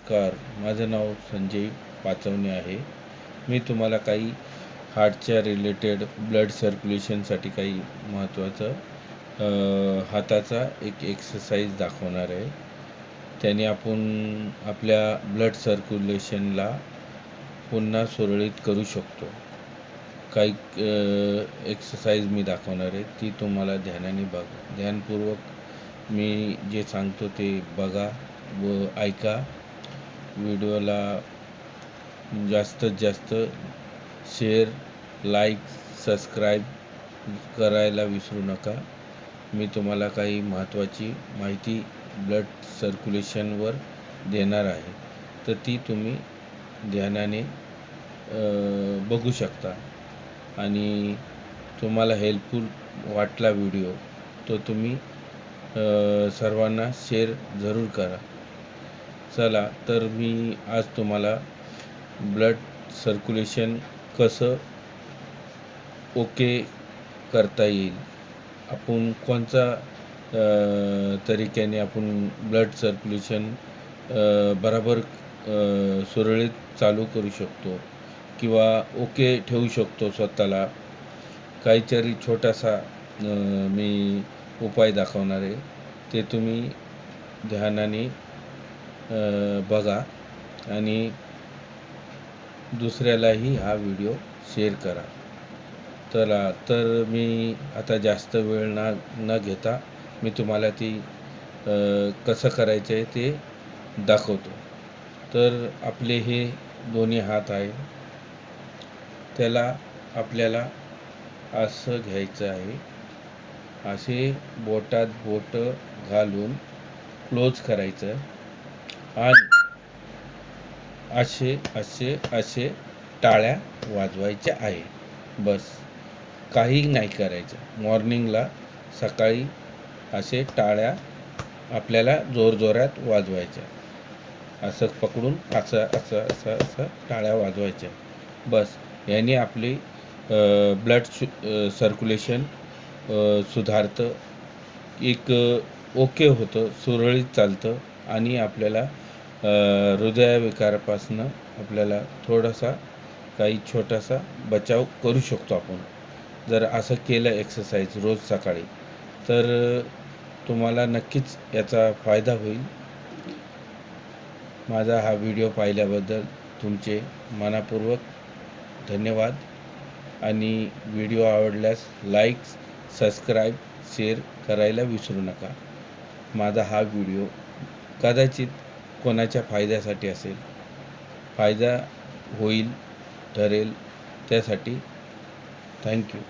नमस्कार. माझं नाव संजय पाचवणे आहे. मी तुम्हाला काही हार्टच्या रिलेटेड ब्लड सर्क्युलेशनसाठी काही महत्त्वाचं हाताचा एक एक्सरसाइज दाखवणार आहे. त्याने आपण आपल्या ब्लड सर्क्युलेशनला पुन्हा सुरळीत करू शकतो. काही एक्सरसाइज मी दाखवणार आहे. ती तुम्हाला ध्यानाने बघ. ध्यानपूर्वक मी जे सांगतो ते बघा व ऐका. व्हिडिओला जास्तीत जास्त शेअर लाईक सबस्क्राईब करायला विसरू नका. मी तुम्हाला काही महत्त्वाची माहिती ब्लड सर्क्युलेशनवर देणार आहे. तर ती तुम्ही ध्यानाने बघू शकता. आणि तुम्हाला हेल्पफुल वाटला व्हिडिओ तो तुम्ही सर्वांना शेअर जरूर करा. चला तर मी आज तुम्हाला ब्लड सर्क्युलेशन कसं ओके करता येईल? आपण कोणत्या तरीक्याने आपण ब्लड सर्क्युलेशन बराबर सुरळीत चालू करू शकतो किंवा ओके ठेवू शकतो स्वतःला? काहीतरी छोटासा मी उपाय दाखवणार आहे. ते तुम्ही ध्यानाने बघा. आणि दुसऱ्यालाही हा व्हिडिओ शेअर करा. चला तर मी आता जास्त वेळ ना न घेता मी तुम्हाला ती कसं करायचं आहे ते दाखवतो. तर आपले हे दोन्ही हात आहे. त्याला आपल्याला असं घ्यायचं आहे. असे बोटात बोट घालून क्लोज करायचं. आणि असे असे असे टाळ्या वाजवायच्या आहे. बस. काही नाही करायचं. मॉर्निंगला सकाळी असे टाळ्या आपल्याला जोरजोरात वाजवायच्या. असं पकडून असं असं असं असं टाळ्या वाजवायच्या. बस. याने आपली ब्लड सर्क्युलेशन सुधारतं. एक ओके होतं सुरळीत चालतं आणि आपल्याला हृदयविकारापासनं आपल्याला थोडासा काही छोटासा बचाव करू शकतो आपण. जर असं केलं एक्सरसाइज रोज सकाळी तर तुम्हाला नक्कीच याचा फायदा होईल. माझा हा व्हिडिओ पाहिल्याबद्दल तुमचे मनापूर्वक धन्यवाद. आणि व्हिडिओ आवडल्यास लाईक सबस्क्राईब शेअर करायला विसरू नका. माझा हा व्हिडिओ कदाचित कोणाच्या फायद्यासाठी असेल? फायदा होईल ठरेल त्यासाठी थँक्यू